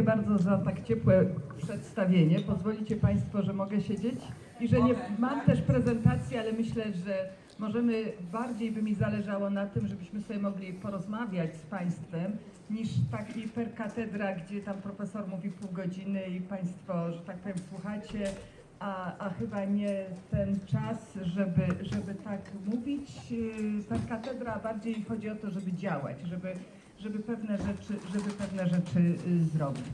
dziękuję bardzo za tak ciepłe przedstawienie. Pozwolicie Państwo, że mogę siedzieć i że nie mam też prezentacji, ale myślę, że możemy, bardziej by mi zależało na tym, żebyśmy sobie mogli porozmawiać z Państwem, niż taki per katedra, gdzie tam profesor mówi pół godziny i Państwo, że tak powiem, słuchacie, a, a chyba nie ten czas, żeby, żeby tak mówić. Yy, Per katedra bardziej chodzi o to, żeby działać, żeby, żeby pewne rzeczy, żeby pewne rzeczy y, zrobić.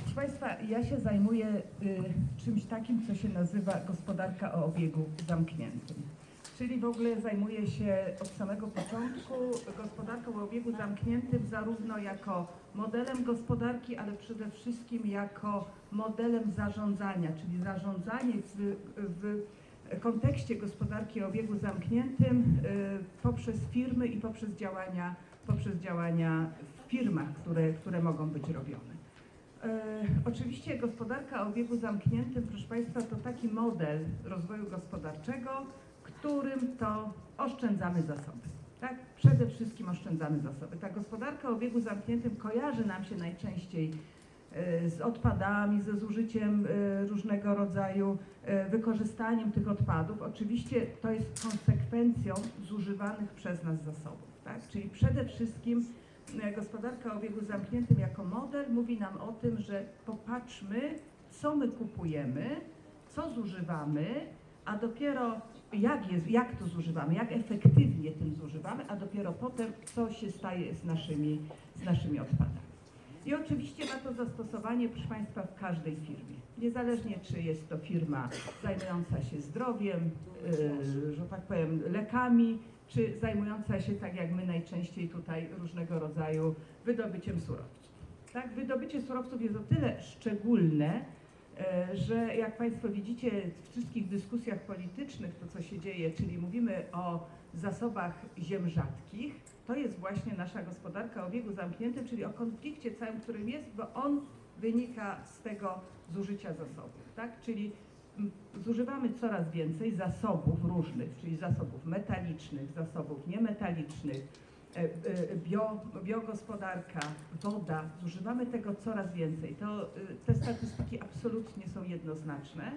Proszę Państwa, ja się zajmuję y, czymś takim, co się nazywa gospodarka o obiegu zamkniętym. Czyli w ogóle zajmuję się od samego początku gospodarką o obiegu zamkniętym zarówno jako modelem gospodarki, ale przede wszystkim jako modelem zarządzania, czyli zarządzanie w, w kontekście gospodarki o obiegu zamkniętym y, poprzez firmy i poprzez działania, poprzez działania w firmach, które, które mogą być robione. E, Oczywiście gospodarka o obiegu zamkniętym, proszę Państwa, to taki model rozwoju gospodarczego, którym to oszczędzamy zasoby. Tak? Przede wszystkim oszczędzamy zasoby. Ta gospodarka o obiegu zamkniętym kojarzy nam się najczęściej z odpadami, ze zużyciem e, różnego rodzaju e, wykorzystaniem tych odpadów. Oczywiście to jest konsekwencją zużywanych przez nas zasobów. Tak? Czyli przede wszystkim gospodarka o obiegu zamkniętym jako model mówi nam o tym, że popatrzmy, co my kupujemy, co zużywamy, a dopiero jak, jest, jak to zużywamy, jak efektywnie tym zużywamy, a dopiero potem, co się staje z naszymi, z naszymi odpadami. I oczywiście ma to zastosowanie, proszę Państwa, w każdej firmie. Niezależnie, czy jest to firma zajmująca się zdrowiem, yy, że tak powiem, lekami, czy zajmująca się, tak jak my najczęściej tutaj, różnego rodzaju wydobyciem surowców. Tak? Wydobycie surowców jest o tyle szczególne, e, że jak Państwo widzicie w wszystkich dyskusjach politycznych, to co się dzieje, czyli mówimy o zasobach ziem rzadkich, to jest właśnie nasza gospodarka obiegu zamkniętym, czyli o konflikcie całym, którym jest, bo on wynika z tego zużycia zasobów, tak? Czyli mm, zużywamy coraz więcej zasobów różnych, czyli zasobów metalicznych, zasobów niemetalicznych, e, e, bio, biogospodarka, woda, zużywamy tego coraz więcej. To, e, te statystyki absolutnie są jednoznaczne.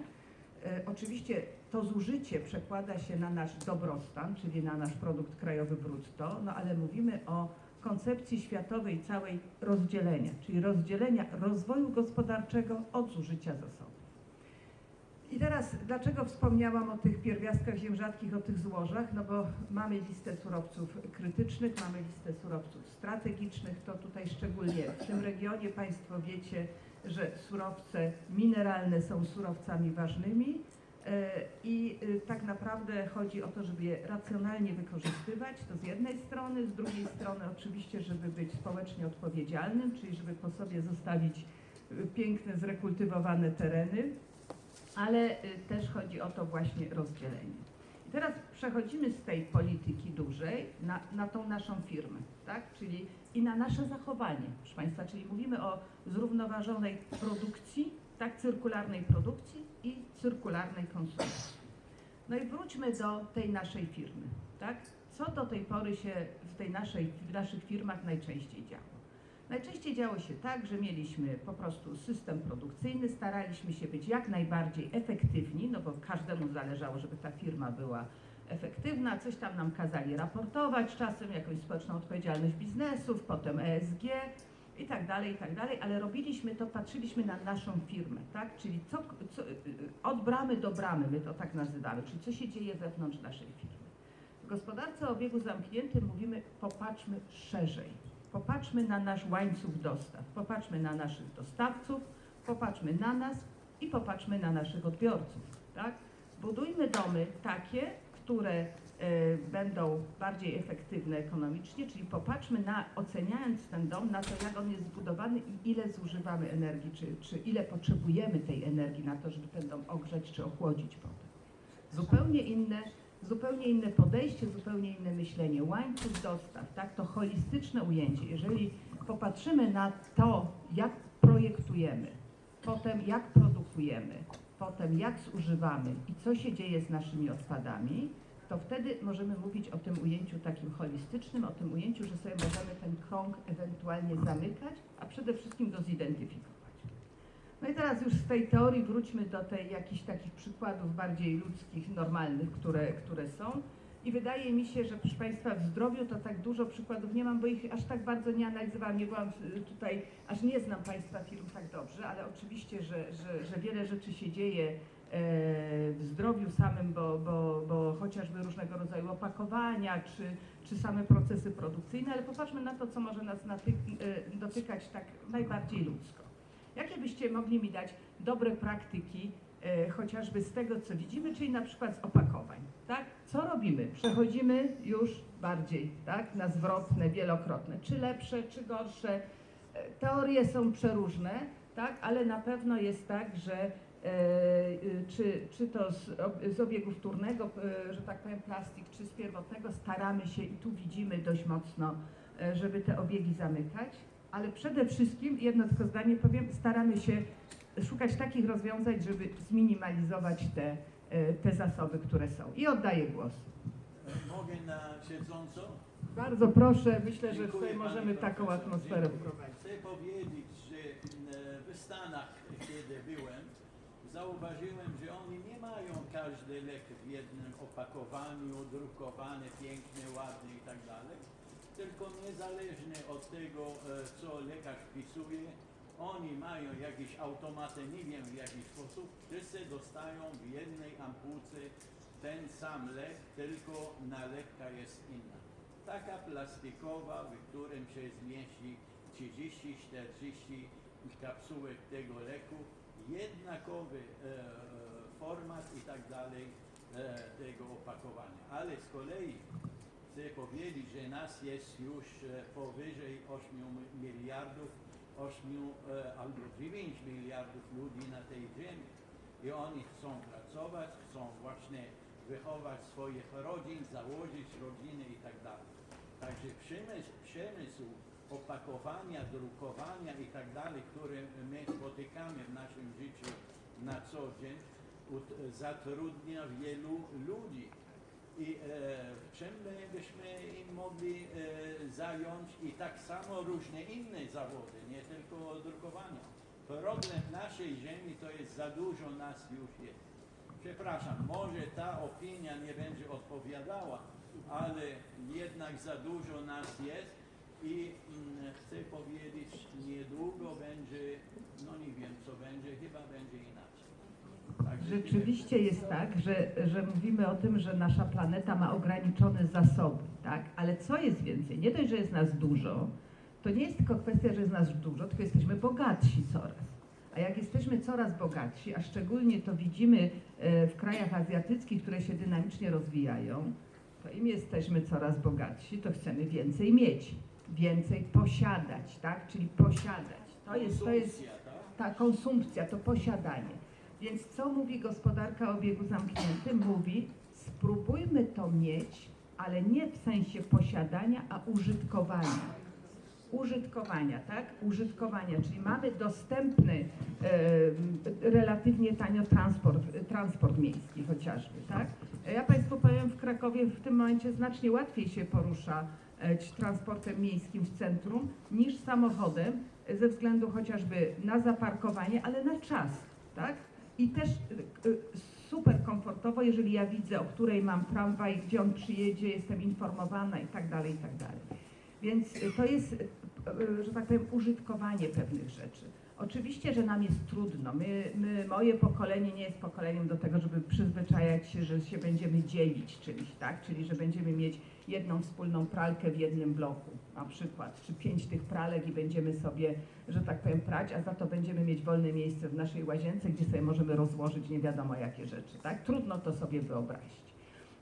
E, Oczywiście to zużycie przekłada się na nasz dobrostan, czyli na nasz produkt krajowy brutto, no ale mówimy o koncepcji światowej całej rozdzielenia, czyli rozdzielenia rozwoju gospodarczego od zużycia zasobów. I teraz, dlaczego wspomniałam o tych pierwiastkach ziem rzadkich, o tych złożach? No bo mamy listę surowców krytycznych, mamy listę surowców strategicznych, to tutaj szczególnie w tym regionie Państwo wiecie, że surowce mineralne są surowcami ważnymi i y, tak naprawdę chodzi o to, żeby je racjonalnie wykorzystywać, to z jednej strony, z drugiej strony oczywiście, żeby być społecznie odpowiedzialnym, czyli żeby po sobie zostawić y, piękne, zrekultywowane tereny, ale y, też chodzi o to właśnie rozdzielenie. I teraz przechodzimy z tej polityki dużej na, na tą naszą firmę, tak? Czyli i na nasze zachowanie, proszę Państwa, czyli mówimy o zrównoważonej produkcji, tak, cyrkularnej produkcji i cyrkularnej konsumpcji. No i wróćmy do tej naszej firmy, tak? Co do tej pory się w tej naszej, w naszych firmach najczęściej działo? Najczęściej działo się tak, że mieliśmy po prostu system produkcyjny, staraliśmy się być jak najbardziej efektywni, no bo każdemu zależało, żeby ta firma była efektywna, coś tam nam kazali raportować, czasem jakąś społeczną odpowiedzialność biznesów, potem ESG i tak dalej, i tak dalej, ale robiliśmy to, patrzyliśmy na naszą firmę, tak? Czyli co, co, od bramy do bramy, my to tak nazywamy, czyli co się dzieje wewnątrz naszej firmy. W gospodarce o obiegu zamkniętym mówimy popatrzmy szerzej. Popatrzmy na nasz łańcuch dostaw, popatrzmy na naszych dostawców, popatrzmy na nas i popatrzmy na naszych odbiorców. Tak? Budujmy domy takie, które będą bardziej efektywne ekonomicznie, czyli popatrzmy na, oceniając ten dom, na to, jak on jest zbudowany i ile zużywamy energii, czy, czy ile potrzebujemy tej energii na to, żeby ten dom ogrzać czy ochłodzić potem. Zupełnie inne, zupełnie inne podejście, zupełnie inne myślenie. Łańcuch dostaw, tak, to holistyczne ujęcie. Jeżeli popatrzymy na to, jak projektujemy, potem jak produkujemy, potem jak zużywamy i co się dzieje z naszymi odpadami, to wtedy możemy mówić o tym ujęciu takim holistycznym, o tym ujęciu, że sobie możemy ten krąg ewentualnie zamykać, a przede wszystkim go zidentyfikować. No i teraz już z tej teorii wróćmy do tej jakichś takich przykładów bardziej ludzkich, normalnych, które, które są. I wydaje mi się, że proszę Państwa, w zdrowiu to tak dużo przykładów nie mam, bo ich aż tak bardzo nie analizowałam. Nie byłam y, tutaj, aż nie znam Państwa firm tak dobrze, ale oczywiście, że, że, że wiele rzeczy się dzieje w zdrowiu samym, bo, bo, bo chociażby różnego rodzaju opakowania, czy, czy same procesy produkcyjne, ale popatrzmy na to, co może nas e, dotykać tak najbardziej ludzko. Jakie byście mogli mi dać dobre praktyki, e, chociażby z tego, co widzimy, czyli na przykład z opakowań, tak? Co robimy? Przechodzimy już bardziej, tak? Na zwrotne, wielokrotne. Czy lepsze, czy gorsze? E, Teorie są przeróżne, tak? Ale na pewno jest tak, że e, czy, czy to z, z obiegu wtórnego, e, że tak powiem, plastik, czy z pierwotnego, staramy się i tu widzimy dość mocno, e, żeby te obiegi zamykać ale przede wszystkim, jedno tylko zdanie powiem, staramy się szukać takich rozwiązań, żeby zminimalizować te, e, te zasoby, które są. I oddaję głos. Mogę na siedząco? Bardzo proszę, myślę, że Dziękuję, tutaj możemy taką atmosferę wprowadzić. Chcę powiedzieć, że e, w Stanach, kiedy byłem, zauważyłem, że oni nie mają każdy lek w jednym opakowaniu, drukowany pięknie, ładnie i tak dalej, tylko niezależnie od tego, e, co lekarz wpisuje, oni mają jakieś automaty, nie wiem w jaki sposób, wszyscy dostają w jednej ampułce ten sam lek, tylko nalewka jest inna. Taka plastikowa, w którym się zmieści 30-40 kapsułek tego leku, jednakowy e, format i tak dalej e, tego opakowania. Ale z kolei chcę powiedzieć, że nas jest już e, powyżej 8 miliardów, 8 e, albo 9 miliardów ludzi na tej ziemi. I oni chcą pracować, chcą właśnie wychować swoich rodzin, założyć rodziny i tak dalej. Także przemysł, przemysł opakowania, drukowania i tak dalej, który my spotykamy w naszym życiu na co dzień, zatrudnia wielu ludzi. I e, czym my byśmy im mogli e, zająć i tak samo różne inne zawody, nie tylko drukowania. Problem naszej ziemi to jest za dużo nas już jest. Przepraszam, może ta opinia nie będzie odpowiadała, ale jednak za dużo nas jest i mm, chcę powiedzieć, niedługo będzie, no nie wiem co będzie, chyba będzie inaczej. Także Rzeczywiście jest tak, że, że mówimy o tym, że nasza planeta ma ograniczone zasoby, tak? Ale co jest więcej? Nie dość, że jest nas dużo, to nie jest tylko kwestia, że jest nas dużo, tylko jesteśmy bogatsi coraz. A jak jesteśmy coraz bogatsi, a szczególnie to widzimy e, w krajach azjatyckich, które się dynamicznie rozwijają, to im jesteśmy coraz bogatsi, to chcemy więcej mieć, więcej posiadać, tak? Czyli posiadać. To jest, to jest tak? ta konsumpcja, to posiadanie. Więc co mówi gospodarka o obiegu zamkniętym? Mówi, spróbujmy to mieć, ale nie w sensie posiadania, a użytkowania. Użytkowania, tak? Użytkowania, czyli mamy dostępny e, relatywnie tanio transport, transport miejski chociażby, tak? Ja Państwu powiem, w Krakowie w tym momencie znacznie łatwiej się porusza e, transportem miejskim w centrum niż samochodem e, ze względu chociażby na zaparkowanie, ale na czas, tak? I też y, y, super komfortowo, jeżeli ja widzę, o której mam tramwaj, gdzie on przyjedzie, jestem informowana i tak dalej, i tak dalej. Więc to jest, że tak powiem, użytkowanie pewnych rzeczy. Oczywiście, że nam jest trudno. My, my, moje pokolenie nie jest pokoleniem do tego, żeby przyzwyczajać się, że się będziemy dzielić czymś, tak? Czyli, że będziemy mieć jedną wspólną pralkę w jednym bloku, na przykład, czy pięć tych pralek i będziemy sobie, że tak powiem, prać, a za to będziemy mieć wolne miejsce w naszej łazience, gdzie sobie możemy rozłożyć nie wiadomo jakie rzeczy, tak? Trudno to sobie wyobrazić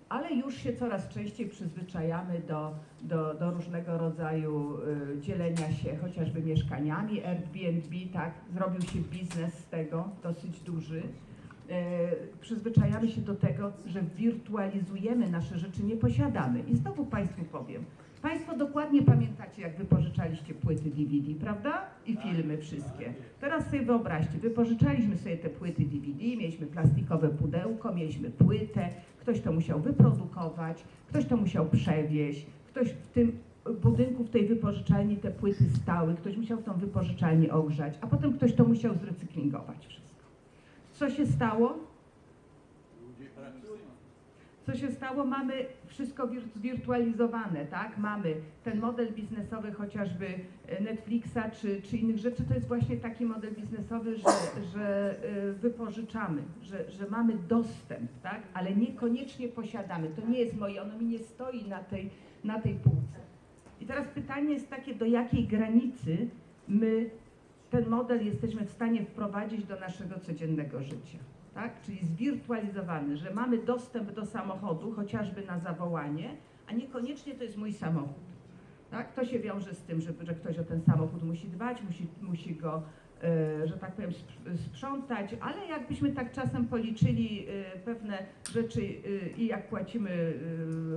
ale już się coraz częściej przyzwyczajamy do, do, do różnego rodzaju y, dzielenia się chociażby mieszkaniami, Airbnb, tak, zrobił się biznes z tego, dosyć duży. E, przyzwyczajamy się do tego, że wirtualizujemy nasze rzeczy, nie posiadamy. I znowu Państwu powiem, Państwo dokładnie pamiętacie, jak wypożyczaliście płyty DVD, prawda? I filmy wszystkie. Teraz sobie wyobraźcie, wypożyczaliśmy sobie te płyty DVD, mieliśmy plastikowe pudełko, mieliśmy płytę, ktoś to musiał wyprodukować, ktoś to musiał przewieźć, ktoś w tym budynku, w tej wypożyczalni te płyty stały, ktoś musiał tą wypożyczalnię ogrzać, a potem ktoś to musiał zrecyklingować. wszystko. Co się stało? Co się stało? Mamy wszystko wir- zwirtualizowane, tak? Mamy ten model biznesowy chociażby e, Netflixa czy, czy innych rzeczy, to jest właśnie taki model biznesowy, że, że e, wypożyczamy, że, że mamy dostęp, tak? Ale niekoniecznie posiadamy. To nie jest moje, ono mi nie stoi na tej, na tej półce. I teraz pytanie jest takie, do jakiej granicy my ten model jesteśmy w stanie wprowadzić do naszego codziennego życia. Tak? Czyli zwirtualizowany, że mamy dostęp do samochodu, chociażby na zawołanie, a niekoniecznie to jest mój samochód. Tak? To się wiąże z tym, że, że ktoś o ten samochód musi dbać, musi, musi go, e, że tak powiem, sp- sprzątać, ale jakbyśmy tak czasem policzyli e, pewne rzeczy e, i jak płacimy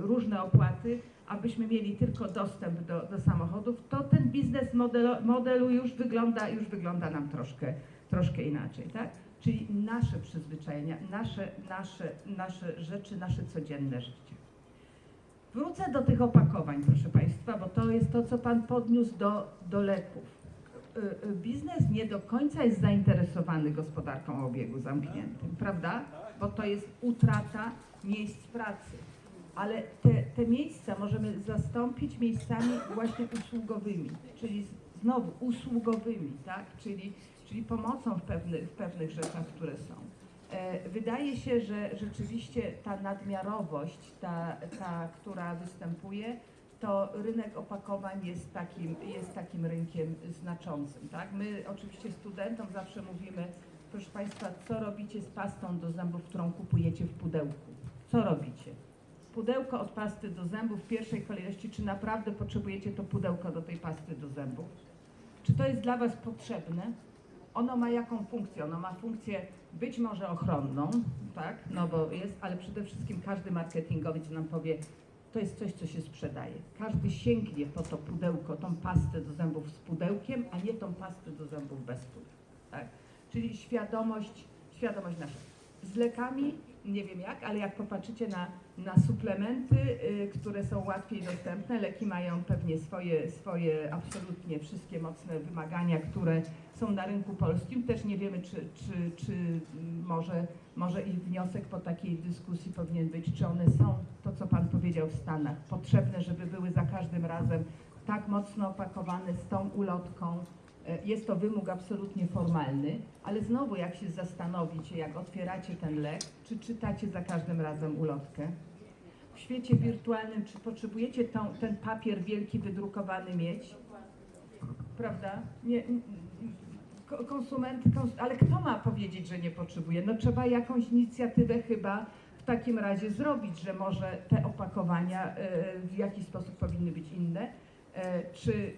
różne opłaty, abyśmy mieli tylko dostęp do, do samochodów, to ten biznes modelu, modelu już wygląda, już wygląda nam troszkę, troszkę inaczej, tak? Czyli nasze przyzwyczajenia, nasze, nasze, nasze rzeczy, nasze codzienne życie. Wrócę do tych opakowań, proszę Państwa, bo to jest to, co Pan podniósł do, do leków. Y, y, Biznes nie do końca jest zainteresowany gospodarką o obiegu zamkniętym, prawda? Bo to jest utrata miejsc pracy. Ale te, te miejsca możemy zastąpić miejscami właśnie usługowymi, czyli znowu usługowymi, tak? Czyli, czyli pomocą w, w pewnych rzeczach, które są. E, Wydaje się, że rzeczywiście ta nadmiarowość, ta, ta, która występuje, to rynek opakowań jest takim, jest takim rynkiem znaczącym. Tak? My oczywiście studentom zawsze mówimy, proszę Państwa, co robicie z pastą do zębów, którą kupujecie w pudełku? Co robicie? Pudełko od pasty do zębów w pierwszej kolejności, czy naprawdę potrzebujecie to pudełko do tej pasty do zębów? Czy to jest dla Was potrzebne? Ono ma jaką funkcję? Ono ma funkcję być może ochronną, tak? No bo jest, ale przede wszystkim każdy marketingowiec nam powie, to jest coś, co się sprzedaje. Każdy sięgnie po to pudełko, tą pastę do zębów z pudełkiem, a nie tą pastę do zębów bez pudełka, tak? Czyli świadomość, świadomość nasza. Z lekami nie wiem jak, ale jak popatrzycie na, na suplementy, y, które są łatwiej dostępne, leki mają pewnie swoje, swoje absolutnie wszystkie mocne wymagania, które są na rynku polskim. Też nie wiemy, czy, czy, czy może, może i wniosek po takiej dyskusji powinien być, czy one są, to co Pan powiedział w Stanach, potrzebne, żeby były za każdym razem tak mocno opakowane z tą ulotką, Jest to wymóg absolutnie formalny, ale znowu jak się zastanowicie, jak otwieracie ten lek, czy czytacie za każdym razem ulotkę? W świecie wirtualnym, czy potrzebujecie tą, ten papier wielki wydrukowany mieć? Prawda? Nie, konsument, kons ale kto ma powiedzieć, że nie potrzebuje? No trzeba jakąś inicjatywę chyba w takim razie zrobić, że może te opakowania e, w jakiś sposób powinny być inne. E, Czy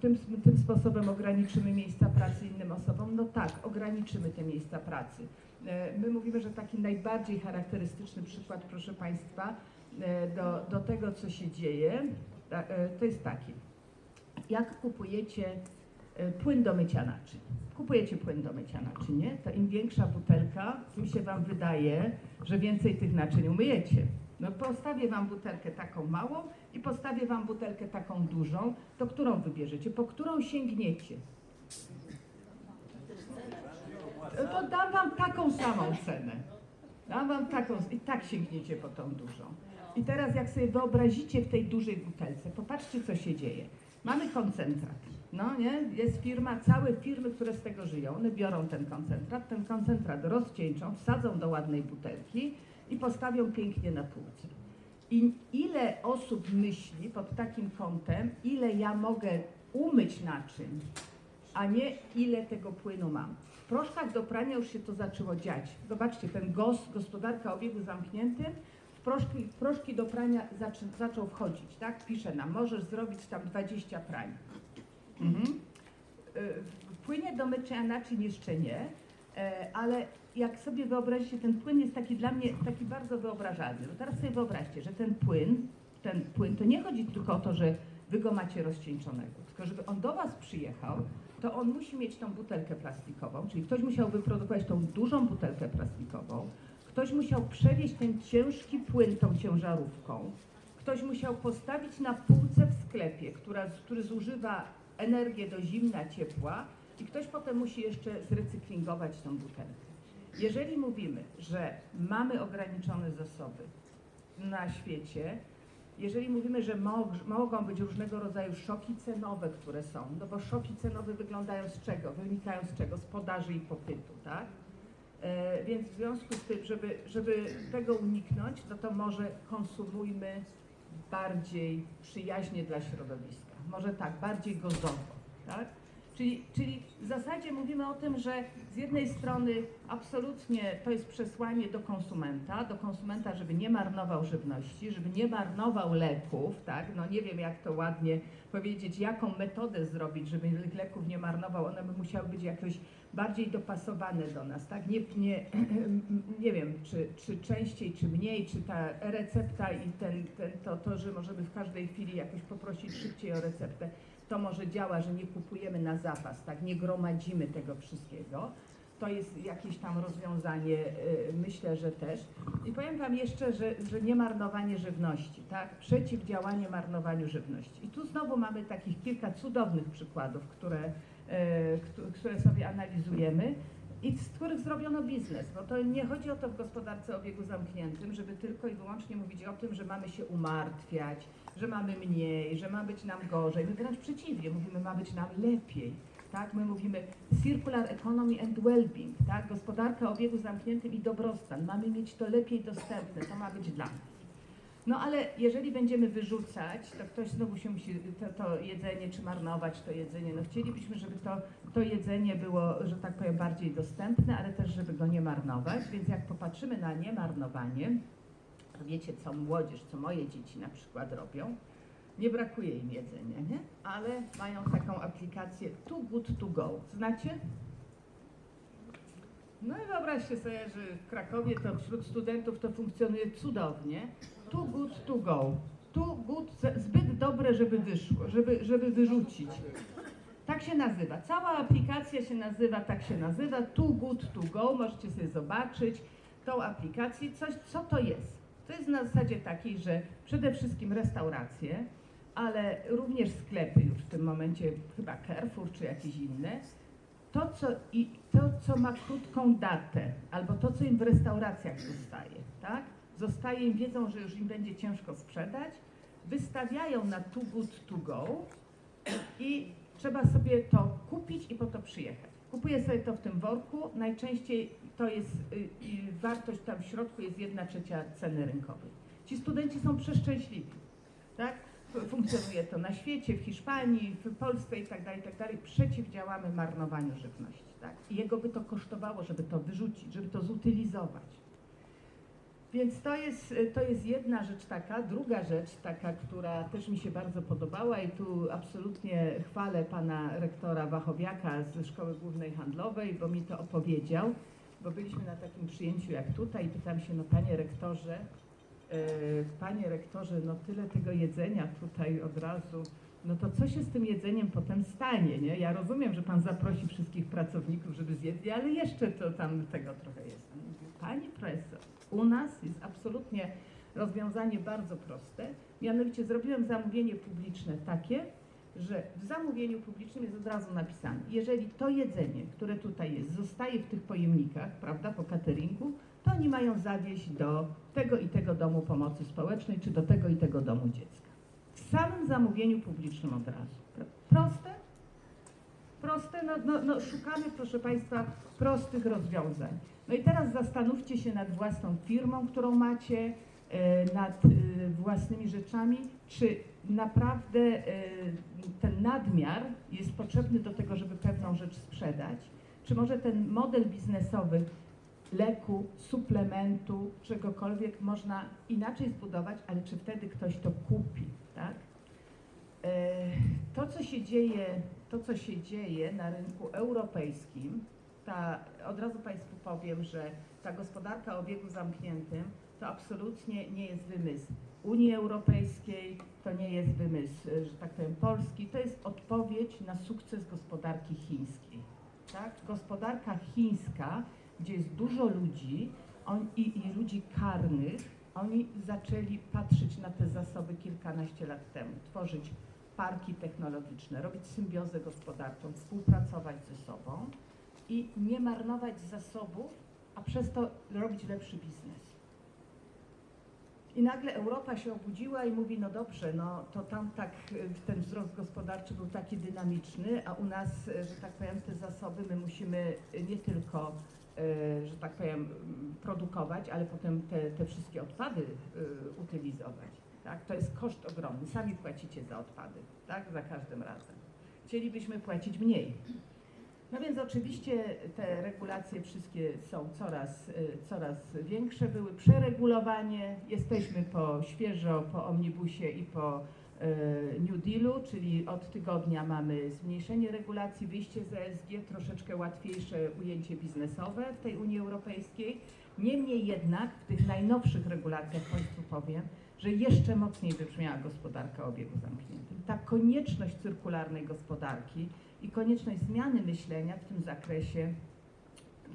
tym, tym sposobem ograniczymy miejsca pracy innym osobom? No tak, ograniczymy te miejsca pracy. E, My mówimy, że taki najbardziej charakterystyczny przykład, proszę Państwa, e, do, do tego, co się dzieje, to jest taki. Jak kupujecie płyn do mycia naczyń? Kupujecie płyn do mycia naczyń, nie? To im większa butelka, tym się Wam wydaje, że więcej tych naczyń umyjecie. No postawię Wam butelkę taką małą i postawię Wam butelkę taką dużą, to którą wybierzecie? Po którą sięgniecie? To dam Wam taką samą cenę. Dam Wam taką i tak sięgniecie po tą dużą. I teraz jak sobie wyobrazicie w tej dużej butelce, popatrzcie co się dzieje. Mamy koncentrat. No nie? Jest firma, całe firmy, które z tego żyją. One biorą ten koncentrat, ten koncentrat rozcieńczą, wsadzą do ładnej butelki i postawią pięknie na półce. I ile osób myśli pod takim kątem, ile ja mogę umyć naczyń, a nie ile tego płynu mam. W proszkach do prania już się to zaczęło dziać. Zobaczcie, ten GOS, gospodarka obiegu zamkniętym, w proszki, proszki do prania zaczy, zaczął wchodzić, tak? Pisze nam, możesz zrobić tam 20 prań. Mhm. Y, płynie do mycia naczyń jeszcze nie, e, ale jak sobie wyobrazicie, ten płyn jest taki dla mnie taki bardzo wyobrażalny. No teraz sobie wyobraźcie, że ten płyn, ten płyn, to nie chodzi tylko o to, że wy go macie rozcieńczonego, tylko żeby on do was przyjechał, to on musi mieć tą butelkę plastikową, czyli ktoś musiał wyprodukować tą dużą butelkę plastikową, ktoś musiał przewieźć ten ciężki płyn tą ciężarówką, ktoś musiał postawić na półce w sklepie, która, który zużywa energię do zimna, ciepła, i ktoś potem musi jeszcze zrecyklingować tą butelkę. Jeżeli mówimy, że mamy ograniczone zasoby na świecie, jeżeli mówimy, że mog- mogą być różnego rodzaju szoki cenowe, które są, no bo szoki cenowe wyglądają z czego? Wynikają z czego? Z podaży i popytu, tak? E, więc w związku z tym, żeby, żeby tego uniknąć, no to może konsumujmy bardziej przyjaźnie dla środowiska. Może tak, bardziej gozowo, tak? Czyli, czyli w zasadzie mówimy o tym, że z jednej strony absolutnie to jest przesłanie do konsumenta, do konsumenta, żeby nie marnował żywności, żeby nie marnował leków, tak? No nie wiem jak to ładnie powiedzieć, jaką metodę zrobić, żeby leków nie marnował, one by musiały być jakoś bardziej dopasowane do nas, tak? Nie, nie, nie wiem, czy, czy częściej, czy mniej, czy ta recepta i ten, ten, to, to, że możemy w każdej chwili jakoś poprosić szybciej o receptę, to może działa, że nie kupujemy na zapas, tak? Nie gromadzimy tego wszystkiego. To jest jakieś tam rozwiązanie, y, myślę, że też. I powiem Wam jeszcze, że, że nie marnowanie żywności, tak? Przeciwdziałanie marnowaniu żywności. I tu znowu mamy takich kilka cudownych przykładów, które, któ- które sobie analizujemy i z których zrobiono biznes. Bo to nie chodzi o to w gospodarce obiegu zamkniętym, żeby tylko i wyłącznie mówić o tym, że mamy się umartwiać, że mamy mniej, że ma być nam gorzej. My wręcz przeciwnie, mówimy, ma być nam lepiej. Tak? My mówimy circular economy and well-being, tak? gospodarka obiegu zamkniętym i dobrostan. Mamy mieć to lepiej dostępne, to ma być dla nas. No ale jeżeli będziemy wyrzucać, to ktoś znowu się musi to, to jedzenie, czy marnować to jedzenie. No chcielibyśmy, żeby to, to jedzenie było, że tak powiem, bardziej dostępne, ale też, żeby go nie marnować. Więc jak popatrzymy na niemarnowanie, to wiecie, co młodzież, co moje dzieci na przykład robią, nie brakuje im jedzenia, nie? Ale mają taką aplikację Too Good To Go. Znacie? No i wyobraźcie sobie, że w Krakowie to wśród studentów to funkcjonuje cudownie. Too good to go. Too good, zbyt dobre, żeby wyszło, żeby, żeby wyrzucić. Tak się nazywa. Cała aplikacja się nazywa, tak się nazywa, Too Good To Go. Możecie sobie zobaczyć tą aplikację. Coś, co to jest? To jest na zasadzie takiej, że przede wszystkim restauracje, ale również sklepy już w tym momencie, chyba Carrefour czy jakieś inne, to co, i, to, co ma krótką datę, albo to, co im w restauracjach zostaje, tak? Zostaje im, wiedzą, że już im będzie ciężko sprzedać, wystawiają na Too Good To Go i trzeba sobie to kupić i po to przyjechać. Kupuję sobie to w tym worku, najczęściej to jest, y, y, wartość tam w środku jest jedna trzecia ceny rynkowej. Ci studenci są przeszczęśliwi, tak? Funkcjonuje to na świecie, w Hiszpanii, w Polsce i tak dalej, i tak. Przeciwdziałamy marnowaniu żywności, tak? I jego by to kosztowało, żeby to wyrzucić, żeby to zutylizować. Więc to jest, to jest jedna rzecz taka. Druga rzecz taka, która też mi się bardzo podobała i tu absolutnie chwalę pana rektora Wachowiaka ze Szkoły Głównej Handlowej, bo mi to opowiedział, bo byliśmy na takim przyjęciu jak tutaj i pytam się, no panie rektorze, e, panie rektorze, no tyle tego jedzenia tutaj od razu, no to co się z tym jedzeniem potem stanie, nie? Ja rozumiem, że pan zaprosi wszystkich pracowników, żeby zjedli, ale jeszcze to tam tego trochę jest. Pani profesor, u nas jest absolutnie rozwiązanie bardzo proste. Mianowicie zrobiłem zamówienie publiczne takie, że w zamówieniu publicznym jest od razu napisane, jeżeli to jedzenie, które tutaj jest, zostaje w tych pojemnikach, prawda, po cateringu, to oni mają zawieźć do tego i tego domu pomocy społecznej, czy do tego i tego domu dziecka. W samym zamówieniu publicznym od razu. Pro- Proste? Proste? No, no, no szukamy, proszę Państwa, prostych rozwiązań. No i teraz zastanówcie się nad własną firmą, którą macie, e, nad e, własnymi rzeczami, czy naprawdę e, ten nadmiar jest potrzebny do tego, żeby pewną rzecz sprzedać, czy może ten model biznesowy leku, suplementu, czegokolwiek można inaczej zbudować, ale czy wtedy ktoś to kupi, tak? To, co się dzieje, to, co się dzieje na rynku europejskim, ta, od razu Państwu powiem, że ta gospodarka o obiegu zamkniętym to absolutnie nie jest wymysł Unii Europejskiej, to nie jest wymysł, że tak powiem, Polski, to jest odpowiedź na sukces gospodarki chińskiej. Tak? Gospodarka chińska, gdzie jest dużo ludzi on, i, i ludzi karnych, oni zaczęli patrzeć na te zasoby kilkanaście lat temu, tworzyć parki technologiczne, robić symbiozę gospodarczą, współpracować ze sobą i nie marnować zasobów, a przez to robić lepszy biznes. I nagle Europa się obudziła i mówi, no dobrze, no to tam tak y, ten wzrost gospodarczy był taki dynamiczny, a u nas, y, że tak powiem, te zasoby my musimy nie tylko, y, że tak powiem, produkować, ale potem te, te wszystkie odpady utylizować. Tak? To jest koszt ogromny. Sami płacicie za odpady, tak? Za każdym razem. Chcielibyśmy płacić mniej. No więc oczywiście te regulacje wszystkie są coraz, y, coraz większe, były przeregulowanie, jesteśmy po świeżo, po omnibusie i po y, New Dealu, czyli od tygodnia mamy zmniejszenie regulacji, wyjście z ESG, troszeczkę łatwiejsze ujęcie biznesowe w tej Unii Europejskiej. Niemniej jednak w tych najnowszych regulacjach Państwu powiem, że jeszcze mocniej wybrzmiała gospodarka o obiegu zamkniętym. Ta konieczność cyrkularnej gospodarki i konieczność zmiany myślenia w tym zakresie,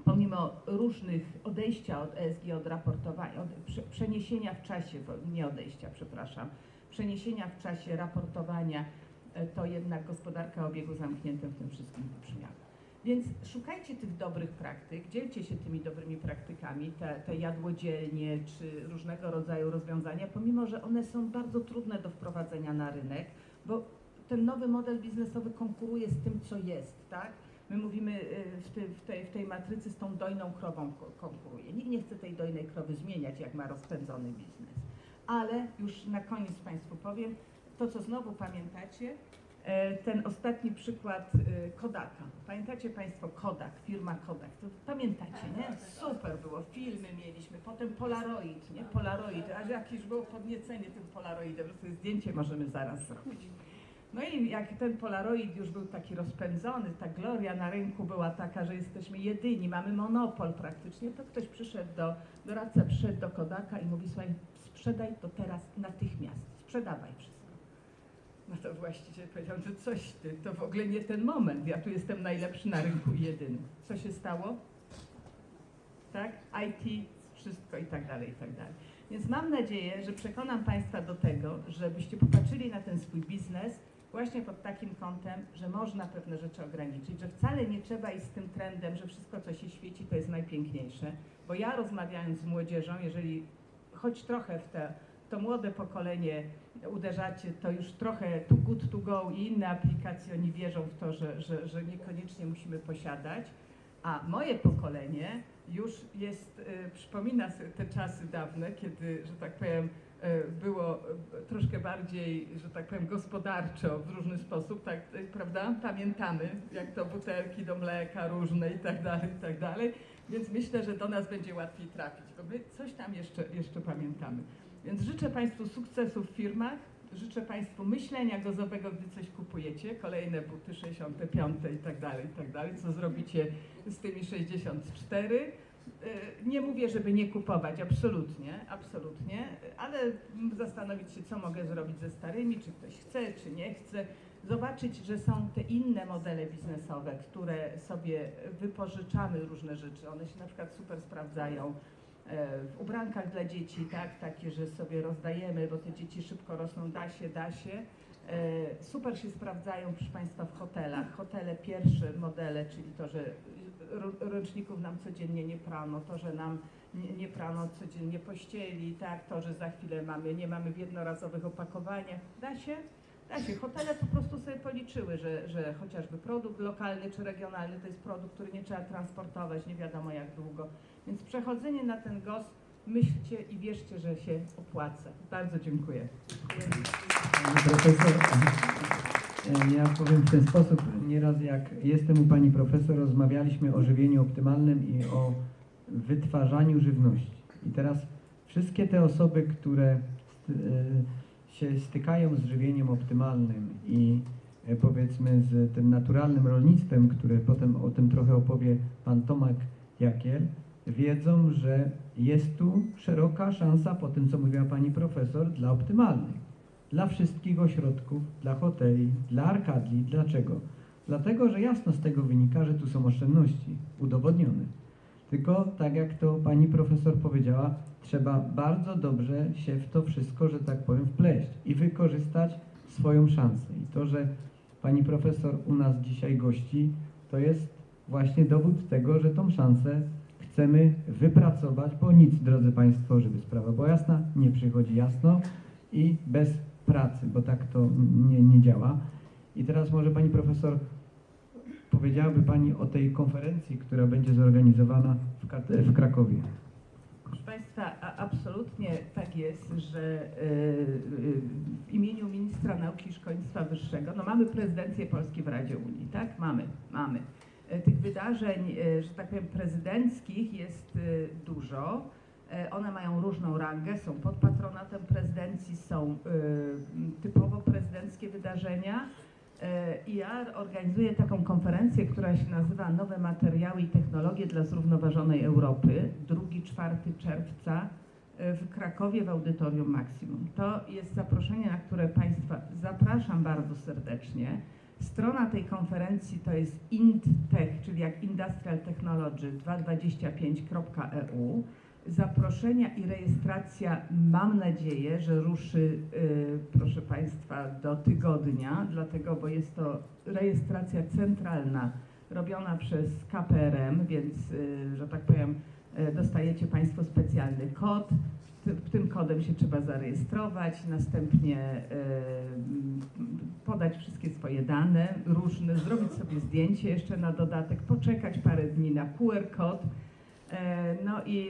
pomimo różnych odejścia od ESG, od raportowania, od prze, przeniesienia w czasie, nie odejścia, przepraszam, przeniesienia w czasie raportowania, e, to jednak gospodarka o obiegu zamkniętym w tym wszystkim wybrzmiała. Więc szukajcie tych dobrych praktyk, dzielcie się tymi dobrymi praktykami, te, te jadłodzielnie czy różnego rodzaju rozwiązania, pomimo że one są bardzo trudne do wprowadzenia na rynek, bo ten nowy model biznesowy konkuruje z tym, co jest, tak? My mówimy y, w, ty, w, tej, w tej matrycy z tą dojną krową ko- konkuruje. Nikt nie chce tej dojnej krowy zmieniać, jak ma rozpędzony biznes. Ale już na koniec Państwu powiem, to co znowu pamiętacie, ten ostatni przykład e, Kodaka. Pamiętacie Państwo Kodak, firma Kodak? To pamiętacie, nie? Super było, filmy mieliśmy, potem Polaroid, nie? Polaroid, aż jakieś było podniecenie tym Polaroidem, że sobie zdjęcie możemy zaraz zrobić. No i jak ten Polaroid już był taki rozpędzony, ta gloria na rynku była taka, że jesteśmy jedyni, mamy monopol praktycznie, to ktoś przyszedł do, doradca przyszedł do Kodaka i mówi, słuchaj, sprzedaj to teraz natychmiast, sprzedawaj wszystko. No to właściciel powiedział, że coś ty, to w ogóle nie ten moment, ja tu jestem najlepszy na rynku i jedyny. Co się stało? Tak? IT, wszystko i tak dalej, i tak dalej. Więc mam nadzieję, że przekonam Państwa do tego, żebyście popatrzyli na ten swój biznes właśnie pod takim kątem, że można pewne rzeczy ograniczyć, że wcale nie trzeba iść z tym trendem, że wszystko, co się świeci, to jest najpiękniejsze. Bo ja rozmawiając z młodzieżą, jeżeli choć trochę w te, to młode pokolenie uderzacie, to już trochę too good to go i inne aplikacje, oni wierzą w to, że, że, że niekoniecznie musimy posiadać. A moje pokolenie już jest, y, przypomina te czasy dawne, kiedy, że tak powiem, y, było y, troszkę bardziej, że tak powiem, gospodarczo w różny sposób, tak, prawda? Pamiętamy, jak to butelki do mleka różne i tak dalej, i tak dalej. Więc myślę, że do nas będzie łatwiej trafić, bo my coś tam jeszcze, jeszcze pamiętamy. Więc życzę Państwu sukcesów w firmach, życzę Państwu myślenia gozowego, gdy coś kupujecie, kolejne buty 65 i tak dalej, i tak dalej, co zrobicie z tymi 64. Y, Nie mówię, żeby nie kupować, absolutnie, absolutnie, ale zastanowić się, co mogę zrobić ze starymi, czy ktoś chce, czy nie chce. Zobaczyć, że są te inne modele biznesowe, które sobie wypożyczamy różne rzeczy. One się na przykład super sprawdzają e, w ubrankach dla dzieci, tak, takie, że sobie rozdajemy, bo te dzieci szybko rosną, da się, da się. E, Super się sprawdzają, proszę Państwa, w hotelach. Hotele pierwsze modele, czyli to, że ręczników nam codziennie nie prano, to, że nam nie prano codziennie pościeli, tak, to, że za chwilę mamy, nie mamy w jednorazowych opakowaniach. Da się? Da się. Hotele po prostu sobie policzyły, że, że chociażby produkt lokalny czy regionalny to jest produkt, który nie trzeba transportować, nie wiadomo jak długo. Więc przechodzenie na ten GOS, myślcie i wierzcie, że się opłaca. Bardzo dziękuję. Pani profesor, e, ja powiem w ten sposób, nieraz jak jestem u pani profesor, rozmawialiśmy o żywieniu optymalnym i o wytwarzaniu żywności. I teraz wszystkie te osoby, które e, się stykają z żywieniem optymalnym i e, powiedzmy z tym naturalnym rolnictwem, które potem o tym trochę opowie pan Tomek Jakiel, wiedzą, że jest tu szeroka szansa po tym, co mówiła pani profesor, dla optymalnych dla wszystkich ośrodków, dla hoteli, dla arkadli. Dlaczego? Dlatego, że jasno z tego wynika, że tu są oszczędności udowodnione. Tylko tak jak to pani profesor powiedziała, trzeba bardzo dobrze się w to wszystko, że tak powiem, wpleść i wykorzystać swoją szansę. I to, że pani profesor u nas dzisiaj gości, to jest właśnie dowód tego, że tą szansę chcemy wypracować, bo nic, drodzy Państwo, żeby sprawa była jasna, nie przychodzi jasno i bez pracy, bo tak to nie, nie działa. I teraz może Pani Profesor powiedziałaby Pani o tej konferencji, która będzie zorganizowana w, w Krakowie. Proszę Państwa, absolutnie tak jest, że y, y, w imieniu ministra nauki i szkolnictwa wyższego, no mamy prezydencję Polski w Radzie Unii, tak? Mamy, mamy. Y, Tych wydarzeń, y, że tak powiem, prezydenckich jest y, dużo. One mają różną rangę, są pod patronatem prezydencji, są typowo prezydenckie wydarzenia. E, I ja organizuję taką konferencję, która się nazywa Nowe materiały i technologie dla zrównoważonej Europy, 2-4 czerwca e, w Krakowie w Audytorium Maximum. To jest zaproszenie, na które Państwa zapraszam bardzo serdecznie. Strona tej konferencji to jest INTTech, czyli jak Industrial Technology 225.eu. Zaproszenia i rejestracja mam nadzieję, że ruszy, y, proszę Państwa, do tygodnia, dlatego, bo jest to rejestracja centralna robiona przez KPRM, więc, y, że tak powiem, y, dostajecie Państwo specjalny kod. Ty- Tym kodem się trzeba zarejestrować, następnie y, podać wszystkie swoje dane różne, zrobić sobie zdjęcie jeszcze na dodatek, poczekać parę dni na QR kod. E, No i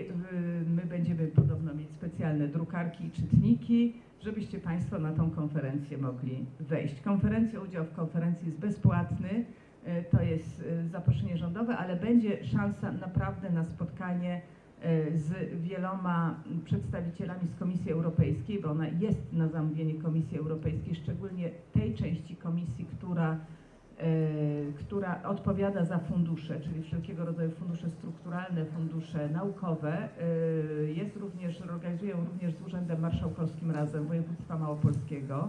my będziemy podobno mieć specjalne drukarki i czytniki, żebyście Państwo na tą konferencję mogli wejść. Konferencja, udział w konferencji jest bezpłatny, e, to jest e, zaproszenie rządowe, ale będzie szansa naprawdę na spotkanie e, z wieloma przedstawicielami z Komisji Europejskiej, bo ona jest na zamówienie Komisji Europejskiej, szczególnie tej części komisji, która e, która odpowiada za fundusze, czyli wszelkiego rodzaju fundusze strukturalne, fundusze naukowe. E, Jest również, organizują również z Urzędem Marszałkowskim razem województwa małopolskiego.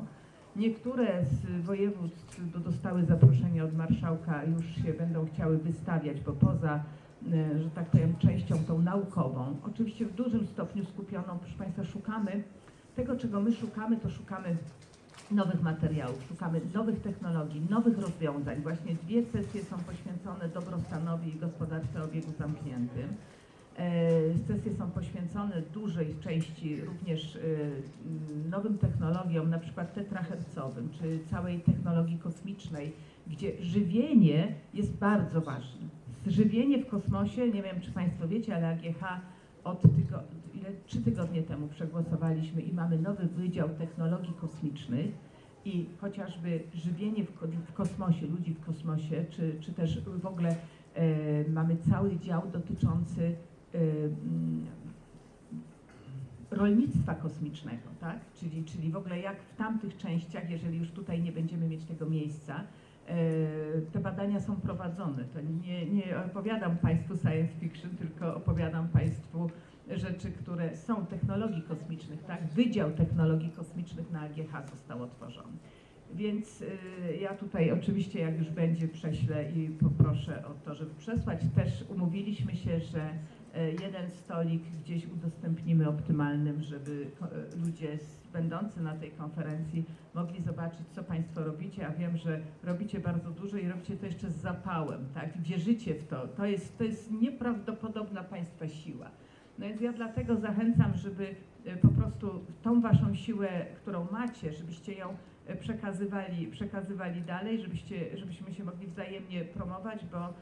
Niektóre z województw do- dostały zaproszenie od marszałka, już się będą chciały wystawiać, bo poza, że tak powiem, częścią tą naukową, oczywiście w dużym stopniu skupioną, proszę Państwa, szukamy tego, czego my szukamy, to szukamy nowych materiałów, szukamy nowych technologii, nowych rozwiązań. Właśnie dwie sesje są poświęcone dobrostanowi i gospodarce obiegu zamkniętym. E, Sesje są poświęcone dużej części również m, nowym technologiom, na przykład tetrahercowym, czy całej technologii kosmicznej, gdzie żywienie jest bardzo ważne. Żywienie w kosmosie, nie wiem czy Państwo wiecie, ale AGH od tygo, ile, trzy tygodnie temu przegłosowaliśmy i mamy nowy Wydział Technologii Kosmicznych i chociażby żywienie w, w kosmosie, ludzi w kosmosie, czy, czy też w ogóle e, mamy cały dział dotyczący e, mm, rolnictwa kosmicznego, tak? Czyli, czyli w ogóle jak w tamtych częściach, jeżeli już tutaj nie będziemy mieć tego miejsca, te badania są prowadzone. To nie, nie opowiadam Państwu science fiction, tylko opowiadam Państwu rzeczy, które są technologii kosmicznych, tak? Wydział Technologii Kosmicznych na AGH został otworzony. Więc y, ja tutaj oczywiście jak już będzie prześlę i poproszę o to, żeby przesłać. Też umówiliśmy się, że y, jeden stolik gdzieś udostępnimy optymalnym, żeby y, ludzie będący na tej konferencji mogli zobaczyć, co Państwo robicie, a wiem, że robicie bardzo dużo i robicie to jeszcze z zapałem, tak? Wierzycie w to. To jest, to jest nieprawdopodobna Państwa siła. No więc ja dlatego zachęcam, żeby y, po prostu tą Waszą siłę, którą macie, żebyście ją przekazywali, przekazywali dalej, żebyście, żebyśmy się mogli wzajemnie promować, bo y,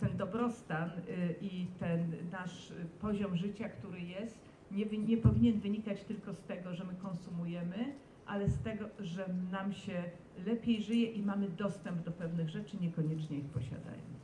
ten dobrostan y, i ten nasz poziom życia, który jest, nie, nie powinien wynikać tylko z tego, że my konsumujemy, ale z tego, że nam się lepiej żyje i mamy dostęp do pewnych rzeczy, niekoniecznie ich posiadając.